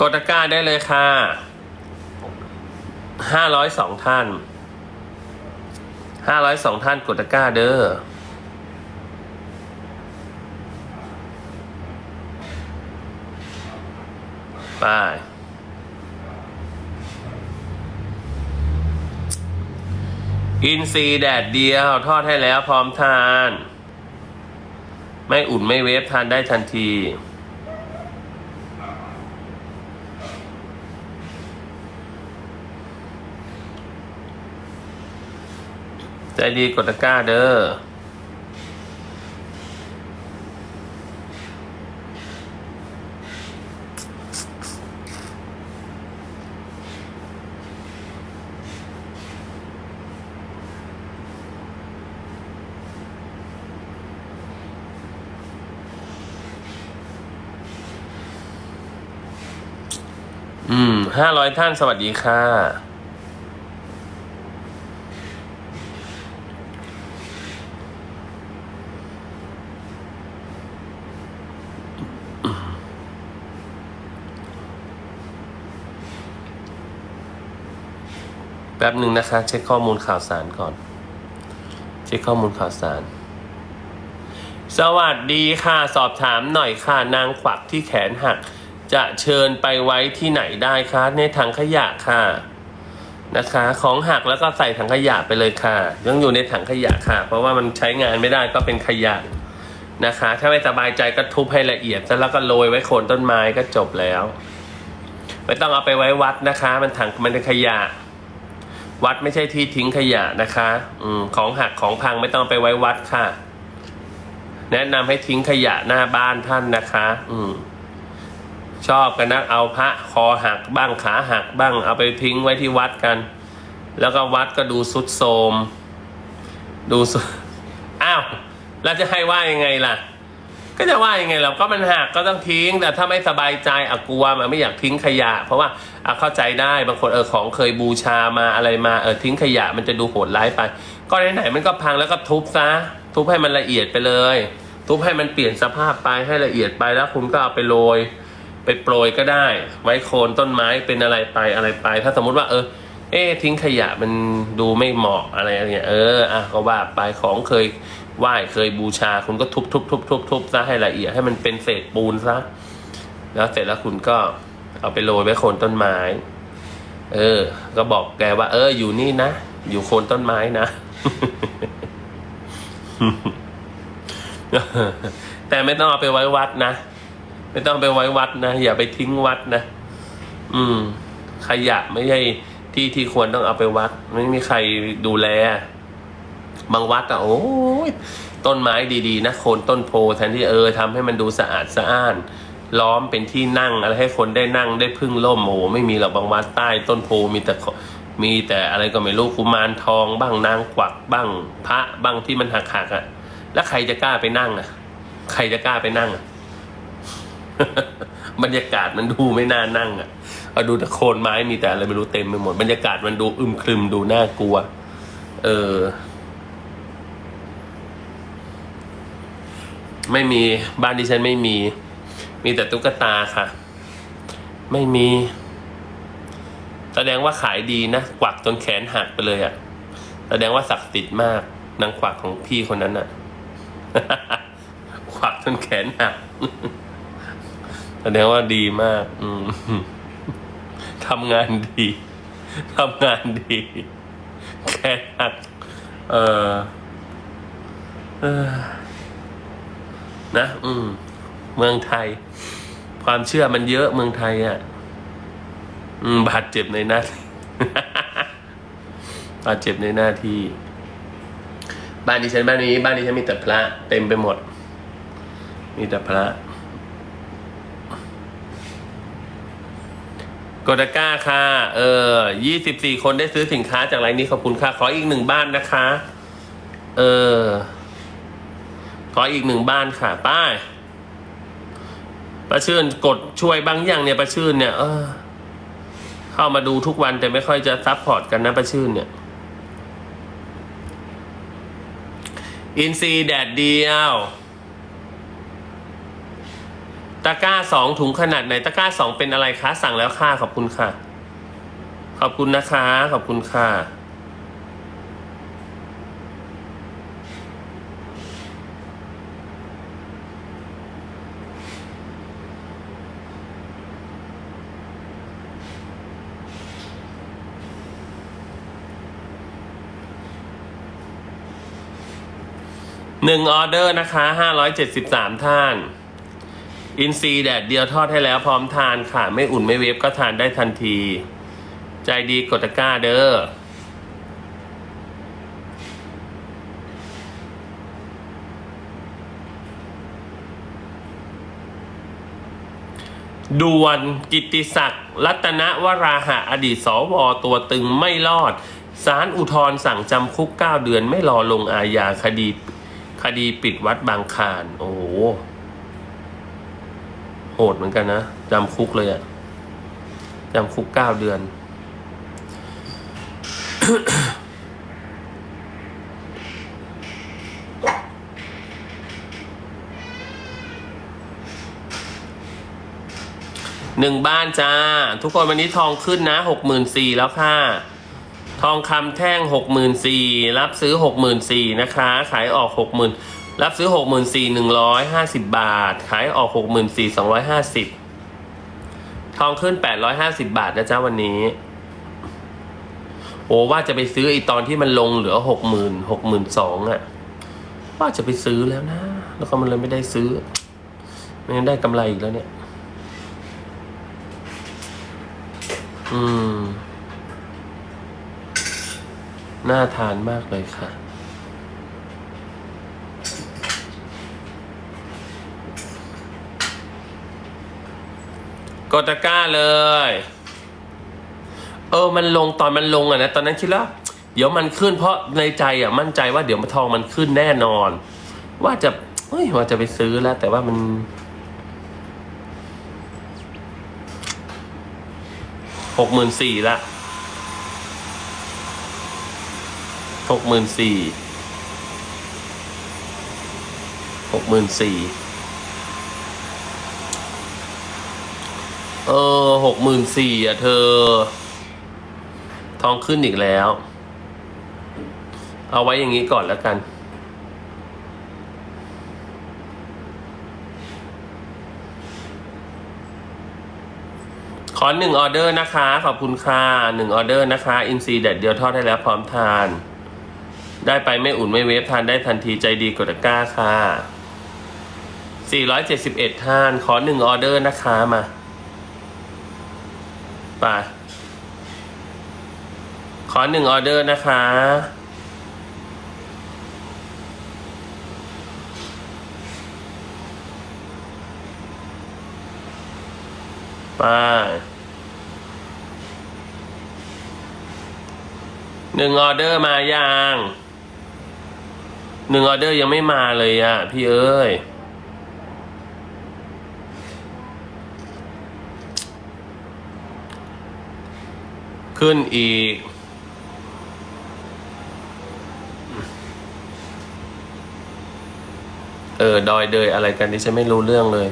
กดตะกร้าได้เลยค่ะห้าร้อยสองท่านห้าร้อยสองท่านกดตะกร้าเด้อไปอินซีแดดเดียว ทอดให้แล้วพร้อมทาน ไม่อุ่นไม่เวฟทานได้ทันที ใจดีกดตะกร้าเด้ออืมห้าร้อยท่านสวัสดีค่ะ ป๊บหนึ่งนะคะ เช็คข้อมูลข่าวสารก่อน เช็คข้อมูลข่าวสาร สวัสดีค่ะ สอบถามหน่อยค่ะ นางขวักที่แขนหัก จะเชิญไปไว้ที่ไหนได้คะในถังขยะค่ะ นะคะ ของหักแล้วก็ใส่ถังขยะไปเลยค่ะ ยังอยู่ในถังขยะค่ะ เพราะว่ามันใช้งานไม่ได้ก็เป็นขยะนะคะ ถ้าไม่สบายใจก็ทุบให้ละเอียดแล้วก็โรยไว้โคนต้นไม้ก็จบแล้ว ไม่ต้องเอาไปไว้วัดนะคะ มันถังมันเป็นขยะ วัดไม่ใช่ที่ทิ้งขยะนะคะอืมของหักของพังไม่ต้องไปไว้วัดค่ะ แนะนำให้ทิ้งขยะหน้าบ้านท่านนะคะ อืมชอบกันนะเอาพระคอหักบ้างขาหักบ้าง เอาไปทิ้งไว้ที่วัดกัน แล้วก็วัดก็ดูสุดโทมดูสุดอ้าวแล้วจะให้ว่ายังไงล่ะ ก็จะว่ายังไงเราก็มันหักก็ต้องทิ้ง แต่ถ้าไม่สบายใจอะกลัวมันไม่อยากทิ้งขยะ เพราะว่าอะเข้าใจได้บางคนเออของเคยบูชามาอะไรมาเออทิ้งขยะมันจะดูโหดร้ายไป ก็ไหนๆมันก็พังแล้วก็ทุบซะทุบให้มันละเอียดไปเลย ทุบให้มันเปลี่ยนสภาพไปให้ละเอียดไปแล้วคุณก็เอาไปโรยไปโปรยก็ได้ ไว้โคนต้นไม้เป็นอะไรไปอะไรไป ถ้าสมมุติว่าเออ เอ๊ทิ้งขยะมันดูไม่เหมาะอะไรอย่างเงี้ยเอออะก็ว่าไปของเคยไหว้เคยบูชาคุณก็ทุบทุบทุบทุบทุบซะให้ละเอียดให้มันเป็นเศษปูนซะแล้วเสร็จแล้วคุณก็เอาไปโรยไว้โคนต้นไม้ เออ ก็บอกแกว่า เออ อยู่นี่นะ อยู่โคนต้นไม้นะแต่ไม่ต้องเอาไปไว้วัดนะ ไม่ต้องไปไว้วัดนะ อย่าไปทิ้งวัดนะ อืม ขยะไม่ใช่ ที่ที่ควรต้องเอาไปวัด ไม่มีใครดูแล บางวัดอะโอ้ยต้นไม้ดีๆ นะโคนต้นโพแทนที่เออทำให้มันดูสะอาดสะอ้าน ล้อมเป็นที่นั่งอะไรให้คนได้นั่งได้พึ่งร่มโอ้โหไม่มีหรอกบางวัดใต้ต้นโพมีแต่มีแต่อะไรก็ไม่รู้กุมารทองบ้างนางกวักบ้างพระบ้างที่มันหักๆอะแล้วใครจะกล้าไปนั่งอะใครจะกล้าไปนั่งอะ บรรยากาศมันดูไม่น่านั่งอะเอาดูแต่โคนไม้มีแต่อะไรไม่รู้เต็มไปหมด บรรยากาศมันดูอึมครึมดูน่ากลัว เออ ไม่มีบ้านดิฉันไม่มี มีแต่ตุ๊กตาค่ะ ไม่มี แสดงว่าขายดีนะกวักจนแขนหักไปเลยอะ่ะ แสดงว่าศักดิ์สิทธิ์มากนางกวักของพี่คนนั้นอะ่ะ กวักจนแขนหัก แสดงว่าดีมาก อืมทำงานดีทำงานดีแค่หักเออเออนะ อืม เมืองไทย ความเชื่อมันเยอะเมืองไทยอะ อืม บาดเจ็บในหน้าที่บาดเจ็บในหน้าที่ บ้านดิฉันบ้านนี้ บ้านดิฉันมีแต่พระ เต็มไปหมด มีแต่พระ กดก้าค่ะ เออยี่สิบสี่คนได้ซื้อสินค้าจากไลน์นี้ขอบคุณค่ะ ขออีกหนึ่งบ้านนะคะ เออ ขออีกหนึ่งบ้านค่ะ ป้ายประชื่นกดช่วยบางอย่างเนี่ยประชื่นเนี่ย เออ เข้ามาดูทุกวันแต่ไม่ค่อยจะซัพพอร์ตกันนะประชื่นเนี่ยอินซีแดดเดียว ตะกร้าสองถุงขนาดไหนตะกร้าสองเป็นอะไรคะสั่งแล้วค่ะขอบคุณค่ะ ขอบคุณนะคะ ขอบคุณค่ะ หนึ่งออเดอร์นะคะห้าร้อยเจ็ดสิบสามท่าน อินซีแดดเดียวทอดให้แล้วพร้อมทานค่ะ ไม่อุ่นไม่เวฟก็ทานได้ทันที ใจดีกดตะกร้าเด้อด่วนกิติศักดิ์รัตนวราหะอดีตสวตัวตึงไม่รอดศาลอุทธรสั่งจำคุก 9 เดือนไม่รอลงอาญาคดี คดีปิดวัดบางคานโอ้โห โหดเหมือนกันนะจำคุกเลยอะจำคุก9เดือน หนึ่งบ้านจ้า ทุกคนวันนี้ทองขึ้นนะหกหมื่นสี่แล้วค่ะ ทองคำแท่งหกหมื่นสี่รับซื้อหกหมื่นสี่นะคะ ขายออกหกหมื่น รับซื้อหกหมื่นสี่หนึ่งร้อยห้าสิบบาท ขายออกหกหมื่นสี่สองร้อยห้าสิบทองขึ้นแปดร้อยห้าสิบาทนะจ๊ะวันนี้ โอ้ว่าจะไปซื้อไอีตอนที่มันลงเหลือหกหมื่นหกหมื่นสองอะว่าจะไปซื้อแล้วนะ แล้วก็มันเลยไม่ได้ซื้อ ไม่งั้นได้กำไรอีกแล้วเนี่ย อืม น่าทานมากเลยค่ะ กดตะกร้าเลย เออมันลงตอนมันลงอะนะตอนนั้นคิดว่าเดี๋ยวมันขึ้นเพราะในใจอะมั่นใจว่าเดี๋ยวทองมันขึ้นแน่นอน ว่าจะเฮ้ยว่าจะไปซื้อแล้ว แต่ว่ามันหกหมื่นสี่ละหกหมื่นสี่หกหมื่นสี่ เออหกหมื่นสี่อะเธอ ทองขึ้นอีกแล้ว เอาไว้อย่างนี้ก่อนแล้วกัน ขอหนึ่งออเดอร์นะคะ ขอบคุณค่ะหนึ่งออเดอร์นะคะ อินซีแดดเดียวทอดได้แล้วพร้อมทาน ได้ไปไม่อุ่นไม่เวฟทานได้ทันทีใจดีกดตะกร้าค่ะ471ท่าน ขอหนึ่งออเดอร์นะคะมา ไป ขอหนึ่งออเดอร์นะคะ ไปหนึ่งออเดอร์มายังหนึ่งออเดอร์ยังไม่มาเลยอะ พี่เอ้ย ขึ้นอีก เออ ดอยเดยอะไรกันนี่ฉันไม่รู้เรื่องเลย